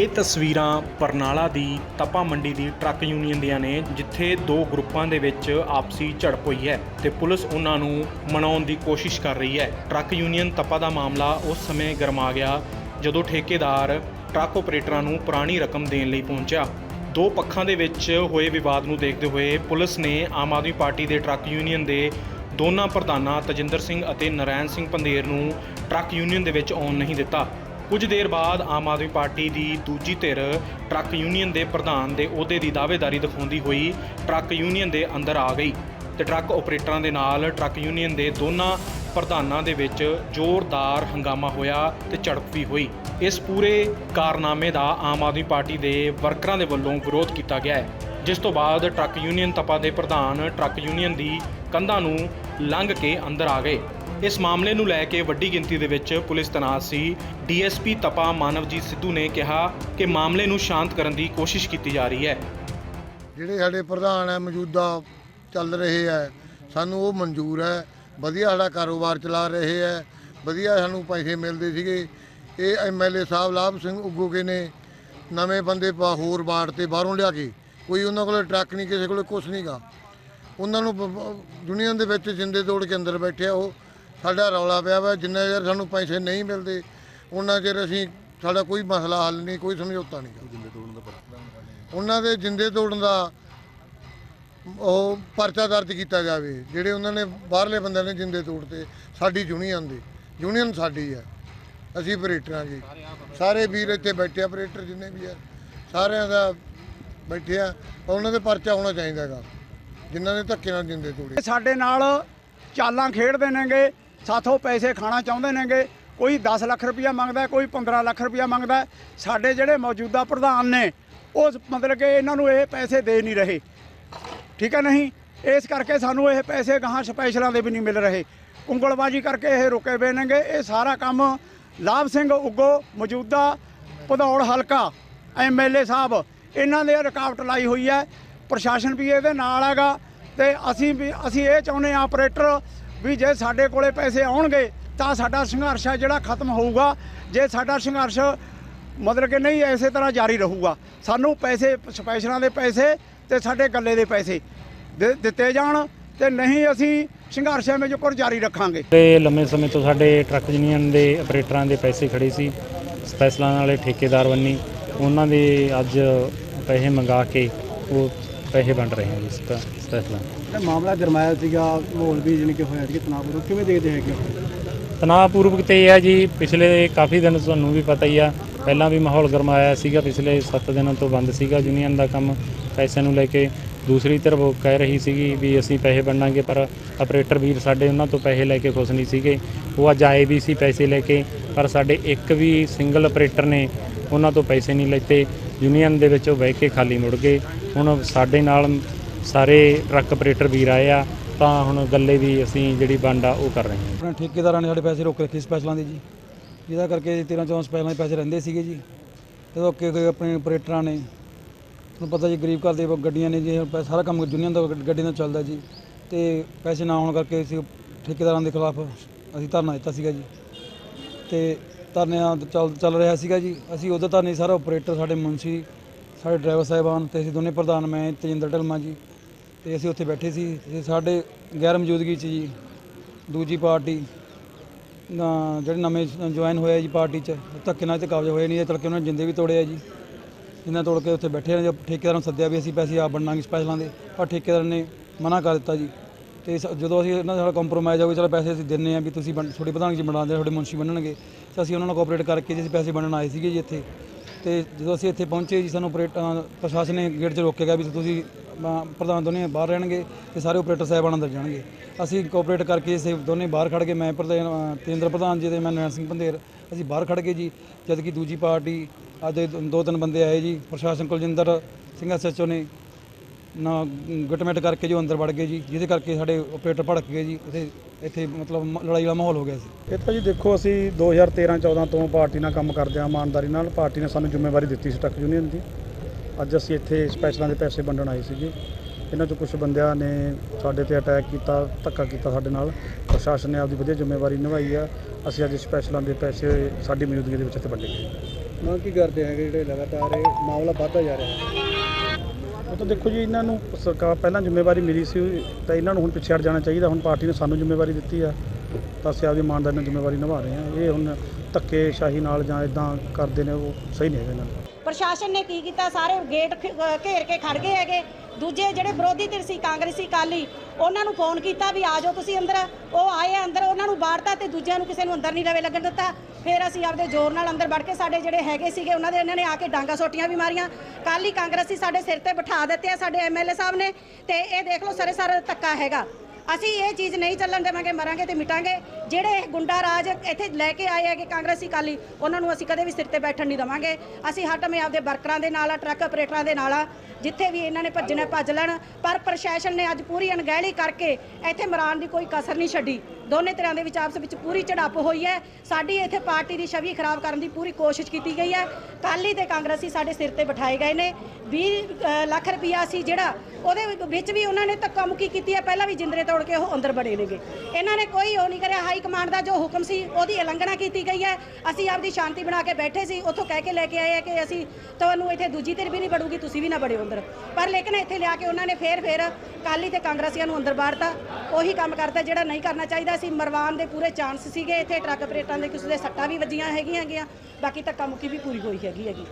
ਇਹ ਤਸਵੀਰਾਂ ਬਰਨਾਲਾ ਦੀ ਤਪਾ ਮੰਡੀ ਦੀ truck union ਦੀਆਂ ਨੇ, ਜਿੱਥੇ ਦੋ ਗਰੁੱਪਾਂ ਦੇ ਵਿੱਚ ਆਪਸੀ ਝੜਪ ਹੋਈ ਹੈ ਤੇ ਪੁਲਿਸ ਉਹਨਾਂ ਨੂੰ ਮਨਾਉਣ ਦੀ ਕੋਸ਼ਿਸ਼ ਕਰ ਰਹੀ ਹੈ। ਟਰੱਕ ਯੂਨੀਅਨ ਤਪਾ ਦਾ ਮਾਮਲਾ ਉਸ ਸਮੇਂ ਗਰਮਾ ਗਿਆ ਜਦੋਂ ਠੇਕੇਦਾਰ ਟਰੱਕ ਆਪਰੇਟਰਾਂ ਨੂੰ ਪੁਰਾਣੀ ਰਕਮ ਦੇਣ ਲਈ ਪਹੁੰਚਿਆ। ਦੋ ਪੱਖਾਂ ਦੇ ਵਿੱਚ ਹੋਏ ਵਿਵਾਦ ਨੂੰ ਦੇਖਦੇ ਹੋਏ ਪੁਲਿਸ ਨੇ ਆਮ ਆਦਮੀ ਪਾਰਟੀ ਦੇ ਟਰੱਕ ਯੂਨੀਅਨ ਦੇ ਦੋਨਾਂ ਪ੍ਰਧਾਨਾਂ ਤਜਿੰਦਰ ਸਿੰਘ ਅਤੇ ਨਰੈਣ ਸਿੰਘ ਪੰਦੇਰ ਨੂੰ ਟਰੱਕ ਯੂਨੀਅਨ ਦੇ ਵਿੱਚ ਆਉਣ ਨਹੀਂ ਦਿੱਤਾ। ਕੁਝ ਦੇਰ ਬਾਅਦ ਆਮ ਆਦਮੀ ਪਾਰਟੀ ਦੀ ਦੂਜੀ ਧਿਰ ਟਰੱਕ ਯੂਨੀਅਨ ਦੇ ਪ੍ਰਧਾਨ ਦੇ ਅਹੁਦੇ ਦੀ ਦਾਅਵੇਦਾਰੀ ਦਿਖਾਉਂਦੀ ਹੋਈ ਟਰੱਕ ਯੂਨੀਅਨ ਦੇ ਅੰਦਰ ਆ ਗਈ ਤੇ ਟਰੱਕ ਆਪਰੇਟਰਾਂ ਦੇ ਨਾਲ ਟਰੱਕ ਯੂਨੀਅਨ ਦੇ ਦੋਨਾਂ ਪ੍ਰਧਾਨਾਂ ਦੇ ਵਿੱਚ ਜ਼ੋਰਦਾਰ ਹੰਗਾਮਾ ਹੋਇਆ ਤੇ ਝੜਪ ਵੀ ਹੋਈ। ਇਸ ਪੂਰੇ ਕਾਰਨਾਮੇ ਦਾ ਆਮ ਆਦਮੀ ਪਾਰਟੀ ਦੇ ਵਰਕਰਾਂ ਦੇ ਵੱਲੋਂ ਵਿਰੋਧ ਕੀਤਾ ਗਿਆ ਹੈ, ਜਿਸ ਤੋਂ ਬਾਅਦ ਟਰੱਕ ਯੂਨੀਅਨ ਤਪਾ ਦੇ ਪ੍ਰਧਾਨ ਟਰੱਕ ਯੂਨੀਅਨ ਦੀ ਕੰਧਾਂ ਨੂੰ ਲੰਘ ਕੇ ਅੰਦਰ ਆ ਗਏ। ਇਸ ਮਾਮਲੇ ਨੂੰ ਲੈ ਕੇ ਵੱਡੀ ਗਿਣਤੀ ਦੇ ਵਿੱਚ ਪੁਲਿਸ ਤੈਨਾਤ ਸੀ। ਡੀਐਸਪੀ ਤਪਾ ਮਾਨਵਜੀਤ ਸਿੱਧੂ ਨੇ ਕਿਹਾ ਕਿ ਮਾਮਲੇ ਨੂੰ ਸ਼ਾਂਤ ਕਰਨ ਦੀ ਕੋਸ਼ਿਸ਼ ਕੀਤੀ ਜਾ ਰਹੀ ਹੈ। ਜਿਹੜੇ ਸਾਡੇ ਪ੍ਰਧਾਨ ਹੈ, ਮੌਜੂਦਾ ਚੱਲ ਰਹੇ ਹੈ, ਸਾਨੂੰ ਉਹ ਮਨਜ਼ੂਰ ਹੈ। ਵਧੀਆ ਸਾਡਾ ਕਾਰੋਬਾਰ ਚਲਾ ਰਹੇ ਹੈ। ਵਧੀਆ ਸਾਨੂੰ ਪੈਸੇ ਮਿਲਦੇ ਸੀਗੇ। ਇਹ ਐਮਐਲਏ ਸਾਹਿਬ ਲਾਭ ਸਿੰਘ ਉਗੋਕੇ ਨੇ ਨਵੇਂ ਬੰਦੇ ਪਾ ਹੋਰ ਬਾੜ ਤੇ ਬਾਹਰੋਂ ਲਿਆ ਕੇ। ਕੋਈ ਉਹਨਾਂ ਕੋਲ ਟਰੱਕ ਨਹੀਂ, ਕਿਸੇ ਕੋਲ ਕੁਛ ਨਹੀਂਗਾ ਉਹਨਾਂ ਨੂੰ ਬ- ਯੂਨੀਅਨ ਦੇ ਵਿੱਚ ਜਿੰਦੇ ਤੋੜ ਕੇ ਅੰਦਰ ਬੈਠਿਆ ਉਹ। ਸਾਡਾ ਰੌਲਾ ਪਿਆ ਵਾ ਜਿੰਨਾ ਚਿਰ ਸਾਨੂੰ ਪੈਸੇ ਨਹੀਂ ਮਿਲਦੇ ਉਹਨਾਂ ਚਿਰ ਅਸੀਂ ਸਾਡਾ ਕੋਈ ਮਸਲਾ ਹੱਲ ਨਹੀਂ ਕੋਈ ਸਮਝੌਤਾ ਨਹੀਂ ਉਹਨਾਂ ਦੇ ਜਿੰਦੇ ਤੋੜਨ ਦਾ ਉਹ ਪਰਚਾ ਦਰਜ ਕੀਤਾ ਜਾਵੇ ਜਿਹੜੇ ਉਹਨਾਂ ਨੇ ਬਾਹਰਲੇ ਬੰਦਿਆਂ ਨੇ ਜਿੰਦੇ ਤੋੜਤੇ ਸਾਡੀ ਯੂਨੀਅਨ ਦੇ ਯੂਨੀਅਨ ਸਾਡੀ ਹੈ ਅਸੀਂ ਆਪਰੇਟਰਾਂ ਜੀ। ਸਾਰੇ ਵੀਰ ਇੱਥੇ ਬੈਠੇ ਆਪਰੇਟਰ ਜਿੰਨੇ ਵੀ ਆ ਸਾਰਿਆਂ ਦਾ ਬੈਠੇ ਆ ਉਹਨਾਂ ਦੇ ਪਰਚਾ ਹੋਣਾ ਚਾਹੀਦਾ ਹੈਗਾ ਜਿਨ੍ਹਾਂ ਨੇ ਧੱਕੇ ਨਾਲ ਜਿੰਦੇ ਤੋੜੇ। ਸਾਡੇ ਨਾਲ ਚਾਲਾਂ ਖੇਡਦੇ ਨੇਗੇ ਸਾਥੋਂ ਪੈਸੇ ਖਾਣਾ ਚਾਹੁੰਦੇ ਨੇਗੇ, ਕੋਈ 10 ਲੱਖ ਰੁਪਇਆ ਮੰਗਦਾ, ਕੋਈ 15 ਲੱਖ ਰੁਪਇਆ ਮੰਗਦਾ। ਸਾਡੇ ਜਿਹੜੇ ਮੌਜੂਦਾ ਪ੍ਰਧਾਨ ਨੇ ਉਹ ਮਤਲਬ ਕਿ ਇਹਨਾਂ ਨੂੰ ਇਹ ਪੈਸੇ ਦੇ ਨਹੀਂ ਰਹੇ। ਠੀਕ ਹੈ ਨਹੀਂ? ਇਸ ਕਰਕੇ ਸਾਨੂੰ ਇਹ ਪੈਸੇ ਗਾਹਾਂ ਸਪੈਸ਼ਲਾਂ ਦੇ ਵੀ ਨਹੀਂ ਮਿਲ ਰਹੇ। ਉਂਗਲਬਾਜੀ ਕਰਕੇ ਇਹ ਰੁਕੇ ਹੋਏ ਨੇਗੇ। ਇਹ ਸਾਰਾ ਕੰਮ ਲਾਭ ਸਿੰਘ ਉੱਗੋ, ਮੌਜੂਦਾ ਭਦੌੜ ਹਲਕਾ ਐਮਐਲਏ ਸਾਹਿਬ, ਇਹਨਾਂ ਨੇ ਰੁਕਾਵਟ ਲਾਈ ਹੋਈ ਹੈ। ਪ੍ਰਸ਼ਾਸਨ ਵੀ ਇਹਦੇ ਨਾਲ ਹੈਗਾ ਤੇ ਅਸੀਂ ਵੀ ਅਸੀਂ ਇਹ ਚਾਹੁੰਦੇ ਹਾਂ ਆਪਰੇਟਰ ਵੀ ਜੇ ਸਾਡੇ ਕੋਲੇ ਪੈਸੇ ਆਉਣਗੇ ਤਾਂ ਸਾਡਾ ਸੰਘਰਸ਼ ਹੈ ਜਿਹੜਾ ਖਤਮ ਹੋਊਗਾ। ਜੇ ਸਾਡਾ ਸੰਘਰਸ਼ ਮਤਲਬ ਕਿ ਨਹੀਂ ਐਸੇ ਤਰ੍ਹਾਂ ਜਾਰੀ ਰਹੂਗਾ। ਸਾਨੂੰ ਪੈਸੇ, ਸਪੈਸ਼ਲਾਂ ਦੇ ਪੈਸੇ ਤੇ ਸਾਡੇ ਗੱਲੇ ਦੇ ਪੈਸੇ ਦੇ- ਦਿੱਤੇ ਜਾਣ ਤੇ ਨਹੀਂ ਅਸੀਂ ਸੰਘਰਸ਼ ਐਵੇਂ ਜੋ ਜਾਰੀ ਰੱਖਾਂਗੇ। ਤੇ ਲੰਮੇ ਸਮੇਂ ਤੋਂ ਸਾਡੇ ਟਰੱਕ ਯੂਨੀਅਨ ਦੇ ਆਪਰੇਟਰਾਂ ਦੇ ਪੈਸੇ ਖੜੇ ਸੀ, ਸਪੈਸ਼ਲਾਂ ਵਾਲੇ ਠੇਕੇਦਾਰ ਬੰਨੀ, ਉਹਨਾਂ ਦੇ ਅੱਜ ਪੈਸੇ ਮੰਗਾ ਕੇ ਉਹ ਪੈਸੇ ਵੰਡ ਰਹੇ ਹਾਂ ਜੀ ਸਪੈ- ਸਪੈਸ਼ਲਾਂ ਜਿਹੜਾ ਮਾਮਲਾ ਗਰਮਾਇਆ ਸੀਗਾ ਮਾਹੌਲ ਵੀ ਜਾਣੀ ਕਿ ਹੋਇਆ ਸੀ ਤਣਾਅਪੂਰਨ ਕਿਵੇਂ ਦੇਖਦੇ ਹੈਗੇ ਹੋ? ਤਣਾਅਪੂਰਵਕ ਤੇ ਇਹ ਹੈ ਜੀ ਪਿਛਲੇ ਕਾਫੀ ਦਿਨ ਤੁਹਾਨੂੰ ਵੀ ਪਤਾ ਹੀ ਆ ਪਹਿਲਾਂ ਵੀ ਮਾਹੌਲ ਗਰਮਾਇਆ ਸੀਗਾ ਪਿਛਲੇ 7 ਦਿਨਾਂ ਤੋਂ ਬੰਦ ਸੀਗਾ ਯੂਨੀਅਨ ਦਾ ਕੰਮ ਪੈਸਿਆਂ ਨੂੰ ਲੈ ਕੇ। ਦੂਸਰੀ ਤਰਫ ਉਹ ਕਹਿ ਰਹੀ ਸੀਗੀ ਵੀ ਅਸੀਂ ਪੈਸੇ ਵੰਡਾਂਗੇ ਪਰ ਆਪਰੇਟਰ ਵੀਰ ਸਾਡੇ ਉਹਨਾਂ ਤੋਂ ਪੈਸੇ ਲੈ ਕੇ ਖੁਸ਼ ਨਹੀਂ ਸੀਗੇ। ਉਹ ਅੱਜ ਆਏ ਵੀ ਸੀ ਪੈਸੇ ਲੈ ਕੇ ਪਰ ਸਾਡੇ ਇੱਕ ਵੀ ਸਿੰਗਲ ਆਪਰੇਟਰ ਨੇ ਉਹਨਾਂ ਤੋਂ ਪੈਸੇ ਨਹੀਂ ਲੈਤੇ। ਯੂਨੀਅਨ ਦੇ ਵਿੱਚ ਉਹ ਬਹਿ ਕੇ ਖਾਲੀ ਮੁੜ ਗਏ। ਹੁਣ ਸਾਡੇ ਨਾਲ ਸਾਰੇ ਟਰੱਕ ਆਪਰੇਟਰ ਵੀਰ ਆਏ ਆ, ਤਾਂ ਹੁਣ ਗੱਲੇ ਦੀ ਅਸੀਂ ਜਿਹੜੀ ਵੰਡ ਆ, ਉਹ ਕਰ ਰਹੇ ਹਾਂ। ਆਪਣੇ ਠੇਕੇਦਾਰਾਂ ਨੇ ਸਾਡੇ ਪੈਸੇ ਰੋਕ ਰੱਖੇ ਸਪੈਸ਼ਲਾਂ ਦੇ ਜੀ। ਜਿਹਦਾ ਕਰਕੇ 13 14 ਸਪੈਸ਼ਲਾਂ ਦੇ ਪੈਸੇ ਰਹਿੰਦੇ ਸੀਗੇ ਜੀ। ਤੇ ਰੋਕੇ ਆਪਣੇ ਆਪਰੇਟਰਾਂ ਨੇ, ਤੁਹਾਨੂੰ ਪਤਾ ਜੀ ਗਰੀਬ ਘਰ ਦੇ ਗੱਡੀਆਂ ਨੇ ਜੀ ਪੈ- ਸਾਰਾ ਕੰਮ ਯੂਨੀਅਨ ਦਾ ਗੱਡ- ਗੱਡੀ ਨਾਲ ਚੱਲਦਾ ਜੀ। ਤੇ ਪੈਸੇ ਨਾ ਹੋਣ ਕਰਕੇ ਅਸੀਂ ਠੇਕੇਦਾਰਾਂ ਦੇ ਖਿਲਾਫ ਅਸੀਂ ਧਰਨਾ ਦਿੱਤਾ ਸੀਗਾ ਜੀ। ਤੇ ਧਰਨੇ ਚੱਲ ਚੱਲ ਰਿਹਾ ਸੀਗਾ ਜੀ। ਅਸੀਂ ਉਦੋਂ ਧਰਨੇ ਸਾਰਾ ਆਪਰੇਟਰ, ਸਾਡੇ ਮੁਨਸ਼ੀ ਸਾਡੇ ਡਰਾਈਵਰ ਸਾਹਿਬਾਨ ਤੇ ਅਸੀਂ ਦੋਨੇ ਪ੍ਰਧਾਨ, ਮੈਂ, ਤੇਜਿੰਦਰ ਢਲਮਾ ਜੀ ਤੇ ਅਸੀਂ ਉੱਥੇ ਬੈਠੇ ਸੀ ਤੇ ਸਾਡੇ ਗੈਰ ਮੌਜੂਦਗੀ 'ਚ ਜੀ ਦੂਜੀ ਪਾਰਟੀ ਜਿਹੜੇ ਨਵੇਂ ਜੁਆਇਨ ਹੋਏ ਆ ਜੀ ਪਾਰਟੀ 'ਚ, ਧੱਕੇ ਨਾਲ ਤੇ ਕਬਜ਼ਾ ਹੋਏ ਨਹੀਂ, ਇਹ ਤੜਕੇ ਉਹਨਾਂ ਨੇ ਜਿੰਦੇ ਵੀ ਤੋੜਿਆ ਜੀ। ਜਿੰਨਾ ਤੋੜ ਕੇ ਉੱਥੇ ਬੈਠੇ ਨੇ ਠੇਕੇਦਾਰ ਨੂੰ ਸੱਦਿਆ ਵੀ ਅਸੀਂ ਪੈਸੇ ਆਪ ਵੰਡਾਂਗੇ ਸਪੈਸ਼ਲਾਂ ਦੇ, ਪਰ ਠੇਕੇਦਾਰ ਨੇ ਮਨਾ ਕਰ ਦਿੱਤਾ ਜੀ। ਤੇ ਸ- ਜਦੋਂ ਅਸੀਂ ਇਹਨਾਂ ਨਾਲ ਕੰਪਰੋਮਾਈਜ਼ ਹੋ ਗਏ ਚਲੋ ਪੈਸੇ ਅਸੀਂ ਦਿੰਨੇ ਆ ਵੀ ਤੁਸੀਂ ਵੰਡ- ਤੁਹਾਡੀ ਪ੍ਰਧਾਨ ਜੀ ਬਣਾਉਂਦੇ ਤੁਹਾਡੇ ਮੁਨਸ਼ੀ ਬਣਨਗੇ। ਤਾਂ ਅਸੀਂ ਉਹਨਾਂ ਨਾਲ ਕੋਆਪਰੇਟ ਕਰਕੇ ਜੇ ਅਸੀਂ ਪੈਸੇ ਬਣਨ ਆਏ ਸੀਗੇ ਜੀ ਇੱਥੇ। ਤੇ ਜਦੋਂ ਅਸੀਂ ਇੱਥੇ ਪਹੁੰਚੇ ਜੀ ਸਾਨੂੰ ਆਪਰੇਟ ਪ੍ਰਸ਼ਾਸਨ ਨੇ ਗੇਟ 'ਚ ਰੋਕਿਆ ਗਿਆ ਵੀ ਤੁਸੀਂ ਅ, ਪ੍ਰਧਾਨ ਦੋਨੇ ਬਾਹਰ ਰਹਿਣਗੇ ਤੇ ਸਾਰੇ ਆਪਰੇਟਰ ਸਾਹਿਬਾਨ ਅੰਦਰ ਜਾਣਗੇ। ਅਸੀਂ ਕੋਆਪਰੇਟ ਕਰਕੇ ਅਸੀਂ ਦੋਨੇ ਬਾਹਰ ਖੜ ਕੇ ਮੈਂ ਪ੍ਰਧਾਨ ਅ, ਤੇਂਦਰ ਪ੍ਰਧਾਨ ਜੀ ਤੇ ਮੈਂ ਨਰੈਣ ਸਿੰਘ ਪੰਧੇਰ ਅਸੀਂ ਬਾਹਰ ਖੜ ਗਏ ਜੀ ਜਦ ਕਿ ਦੂਜੀ ਪਾਰਟੀ ਅੱਜ ਦੋ- ਦੋ ਤਿੰਨ ਬੰਦੇ ਆਏ ਜੀ ਪ੍ਰਸ਼ਾਸਨ ਕੁਲਜਿੰਦਰ ਸਿੰਘ ਐਸਐਚਓ ਨੇ ਨਾ ਗਟਮੈਟ ਕਰਕੇ ਜੋ ਅੰਦਰ ਵੜ ਗਏ ਜੀ ਜਿਹਦੇ ਕਰਕੇ ਸਾਡੇ ਆਪਰੇਟਰ ਭੜਕ ਗਏ ਜੀ ਇੱਥੇ ਇੱਥੇ ਮਤਲਬ ਮ- ਲੜਾਈ ਦਾ ਮਾਹੌਲ ਹੋ ਗਿਆ ਸੀ। ਇਹ ਤਾਂ ਜੀ ਦੇਖੋ ਅਸੀਂ 2013-14 ਤੋਂ ਪਾਰਟੀ ਨਾਲ ਕੰਮ ਕਰਦੇ ਹਾਂ ਇਮਾਨਦਾਰੀ ਨਾਲ। ਪਾਰਟੀ ਨੇ ਸਾਨੂੰ ਜ਼ਿੰਮੇਵਾਰੀ ਦਿੱਤੀ ਸੀ ਟਰੱਕ ਯੂਨੀਅਨ ਦੀ। ਅੱਜ ਅਸੀਂ ਇੱਥੇ ਸਪੈਸ਼ਲਾਂ ਦੇ ਪੈਸੇ ਵੰਡਣ ਆਏ ਸੀਗੇ। ਇਹਨਾਂ ਚੋਂ ਕੁਝ ਬੰਦਿਆਂ ਨੇ ਸਾਡੇ ਤੇ ਅਟੈਕ ਕੀਤਾ ਧੱਕਾ ਕੀਤਾ ਸਾਡੇ ਨਾਲ। ਪ੍ਰਸ਼ਾਸਨ ਨੇ ਆਪਦੀ ਵਧੀਆ ਜ਼ਿੰਮੇਵਾਰੀ ਨਿਭਾਈ ਆ। ਅਸੀਂ ਅੱਜ ਸਪੈਸ਼ਲਾਂ ਦੇ ਪੈਸੇ ਸਾਡੀ ਮੌਜੂਦਗੀ ਦੇ ਵਿੱਚ ਇੱਥੇ ਵੰਡੇ ਗਏ। ਮੰਗ ਕੀ ਕਰਦੇ ਹੈਗੇ ਜਿਹੜੇ ਲਗਾਤਾਰ ਇਹ ਮਾਮਲਾ ਵੱਧਦਾ ਜਾ ਰਿਹਾ ਹੈ? ਉਹ ਤਾਂ ਦੇਖੋ ਜੀ, ਇਹਨਾਂ ਨੂੰ ਸਰਕਾਰ ਪਹਿਲਾਂ ਜ਼ਿੰਮੇਵਾਰੀ ਮਿਲੀ ਸੀ, ਤਾਂ ਇਹਨਾਂ ਨੂੰ ਹੁਣ ਪਿੱਛੇ ਹਟ ਜਾਣਾ ਚਾਹੀਦਾ। ਹੁਣ ਪਾਰਟੀ ਨੇ ਸਾਨੂੰ ਜ਼ਿੰਮੇਵਾਰੀ ਦਿੱਤੀ ਆ, ਤਾਂ ਅਸੀਂ ਆਪਦੀ ਇਮਾਨਦਾਰੀ ਨਾਲ ਜ਼ਿੰਮੇਵਾਰੀ ਨਿਭਾ ਰਹੇ ਹਾਂ ਇਹ ਹੁਣ ਧੱਕੇ ਸ਼ਾਹੀ ਨਾਲ ਜਾਂ ਇਦਾਂ ਕਰਦੇ ਨੇ, ਉਹ ਸਹੀ ਨਹੀਂ ਹੈਗਾ ਇਹਨਾਂ ਨੂੰ ਪ੍ਰਸ਼ਾਸਨ ਨੇ ਕੀ ਕੀਤਾ? ਸਾਰੇ ਗੇਟ ਘੇਰ ਕੇ ਖੜ ਗਏ ਹੈਗੇ। ਦੂਜੇ ਜਿਹੜੇ ਵਿਰੋਧੀ ਧਿਰ ਸੀ, ਕਾਂਗਰਸੀ ਕਾਲੀ ਉਹਨਾਂ ਨੂੰ ਫੋਨ ਕੀਤਾ ਵੀ ਆ ਜਾਓ ਤੁਸੀਂ ਅੰਦਰ। ਉਹ ਆਏ ਅੰਦਰ, ਉਹਨਾਂ ਨੂੰ ਬਾੜਤਾ ਤੇ ਦੂਜਿਆਂ ਨੂੰ ਕਿਸੇ ਨੂੰ ਅੰਦਰ ਨਹੀਂ ਰਵੇ ਲੱਗਣ ਦਿੱਤਾ। ਫਿਰ ਅਸੀਂ ਆਪਦੇ ਜ਼ੋਰ ਨਾਲ ਅੰਦਰ ਵੜ ਕੇ ਸਾਡੇ ਜਿਹੜੇ ਹੈਗੇ ਸੀਗੇ, ਉਹਨਾਂ ਦੇ, ਇਹਨਾਂ ਨੇ ਆ ਕੇ ਡਾਂਗਾ ਸੋਟੀਆਂ ਵੀ ਮਾਰੀਆਂ। ਕੱਲ ਹੀ ਕਾਂਗਰਸੀ ਸਾਡੇ ਸਿਰ ਤੇ ਬਿਠਾ ਦਿੱਤੇ ਆ ਸਾਡੇ ਐਮਐਲਏ ਸਾਹਿਬ ਨੇ। ਤੇ ਇਹ ਦੇਖ ਲਓ ਸਾਰੇ ਸਾਰੇ ਧੱਕਾ ਹੈਗਾ। ਅਸੀਂ ਇਹ ਚੀਜ਼ ਨਹੀਂ ਚੱਲਣ ਦੇਵਾਂਗੇ, ਮਰਾਂਗੇ ਤੇ ਮਿਟਾਂਗੇ। ਜਿਹੜੇ ਇਹ ਗੁੰਡਾ ਰਾਜ ਇੱਥੇ ਲੈ ਕੇ ਆਏ ਹੈਗੇ ਕਾਂਗਰਸੀ ਕਾਲੀ ਉਹਨਾਂ ਨੂੰ ਅਸੀਂ ਕਦੇ ਵੀ ਸਿਰ ਤੇ ਬੈਠਣ ਨਹੀਂ ਦਵਾਂਗੇ। ਅਸੀਂ ਹਟਵੇਂ ਆਪਦੇ ਵਰਕਰਾਂ ਦੇ ਨਾਲ ਆ, ਟਰੱਕ ਆਪਰੇਟਰਾਂ ਦੇ ਨਾਲ ਆ, ਜਿੱਥੇ ਵੀ ਇਹਨਾਂ ਨੇ ਭੱਜਣਾ, ਭੱਜ ਲੈਣ। ਪਰ ਪ੍ਰਸ਼ਾਸਨ ਨੇ ਅੱਜ ਪੂਰੀ ਅਣਗਹਿਲੀ ਕਰਕੇ ਇੱਥੇ ਮਰਾਨ ਦੀ ਕੋਈ ਕਸਰ ਨਹੀਂ ਛੱਡੀ। ਦੋਨੇ ਤਰ੍ਹਾਂ ਦੇ ਵਿੱਚ ਆਪਸ ਵਿੱਚ ਪੂਰੀ ਝੜਪ ਹੋਈ ਹੈ। ਸਾਡੀ ਇੱਥੇ ਪਾਰਟੀ ਦੀ ਛਵੀ ਖਰਾਬ ਕਰਨ ਦੀ ਪੂਰੀ ਕੋਸ਼ਿਸ਼ ਕੀਤੀ ਗਈ ਹੈ। ਕਾਲੀ ਤੇ ਕਾਂਗਰਸੀ ਸਾਡੇ ਸਿਰ ਤੇ ਬਿਠਾਏ ਗਏ ਨੇ। 20 ਲੱਖ ਰੁਪਈਆ ਸੀ ਜਿਹੜਾ ਉਹਦੇ ਵਿੱਚ ਵੀ ਉਹਨਾਂ ਨੇ ਧੱਕਾ ਮੁੱਕੀ ਕੀਤੀ ਹੈ। ਪਹਿਲਾਂ ਵੀ ਜਿੰਦਰੇ ਤੋੜ ਕੇ ਉਹ ਅੰਦਰ ਬੜੇ ਨੇਗੇ ਇਹਨਾਂ ਨੇ ਕੋਈ ਉਹ ਨਹੀਂ ਕਰਿਆ। ਹਾਈ ਕਮਾਂਡ ਦਾ ਜੋ ਹੁਕਮ ਸੀ ਉਹਦੀ ਉਲੰਘਣਾ ਕੀਤੀ ਗਈ ਹੈ। ਅਸੀਂ ਆਪਦੀ ਸ਼ਾਂਤੀ ਬਣਾ ਕੇ ਬੈਠੇ ਸੀ। ਉੱਥੋਂ ਕਹਿ ਕੇ ਲੈ ਕੇ ਆਏ ਆ ਕਿ ਅਸੀਂ ਤੁਹਾਨੂੰ ਇੱਥੇ ਦੂਜੀ ਧਿਰ ਵੀ ਨਹੀਂ ਵੜੂਗੀ ਤੁਸੀਂ ਵੀ ਨਾ ਵੜਿਓ ਅੰਦਰ। ਪਰ ਲੇਕਿਨ ਇੱਥੇ ਲਿਆ ਕੇ ਉਹਨਾਂ ਨੇ ਫੇਰ ਫੇਰ ਕਾਲੀ ਤੇ ਕਾਂਗਰਸੀਆਂ ਨੂੰ ਅੰਦਰ ਬਾੜਤਾ ਉਹੀ ਕੰਮ ਕਰਤਾ ਜਿਹੜਾ ਨਹੀਂ ਕਰਨਾ ਚਾਹੀਦਾ ਸੀ ਮਰਵਾਨ ਦੇ ਪੂਰੇ ਚਾਂਸ ਸੀਗੇ, ਇੱਥੇ ਟਰੱਕ ਆਪਰੇਟਰਾਂ ਦੇ ਕਿਸੇ ਦੇ ਸੱਟਾਂ ਵੀ ਵੱਜੀਆਂ ਹੈਗੀਆਂ ਹੈਗੀਆਂ, ਬਾਕੀ ਧੱਕਾ ਮੁੱਕੀ ਵੀ ਪੂਰੀ ਹੋਈ ਹੈਗੀ ਹੈਗੀ।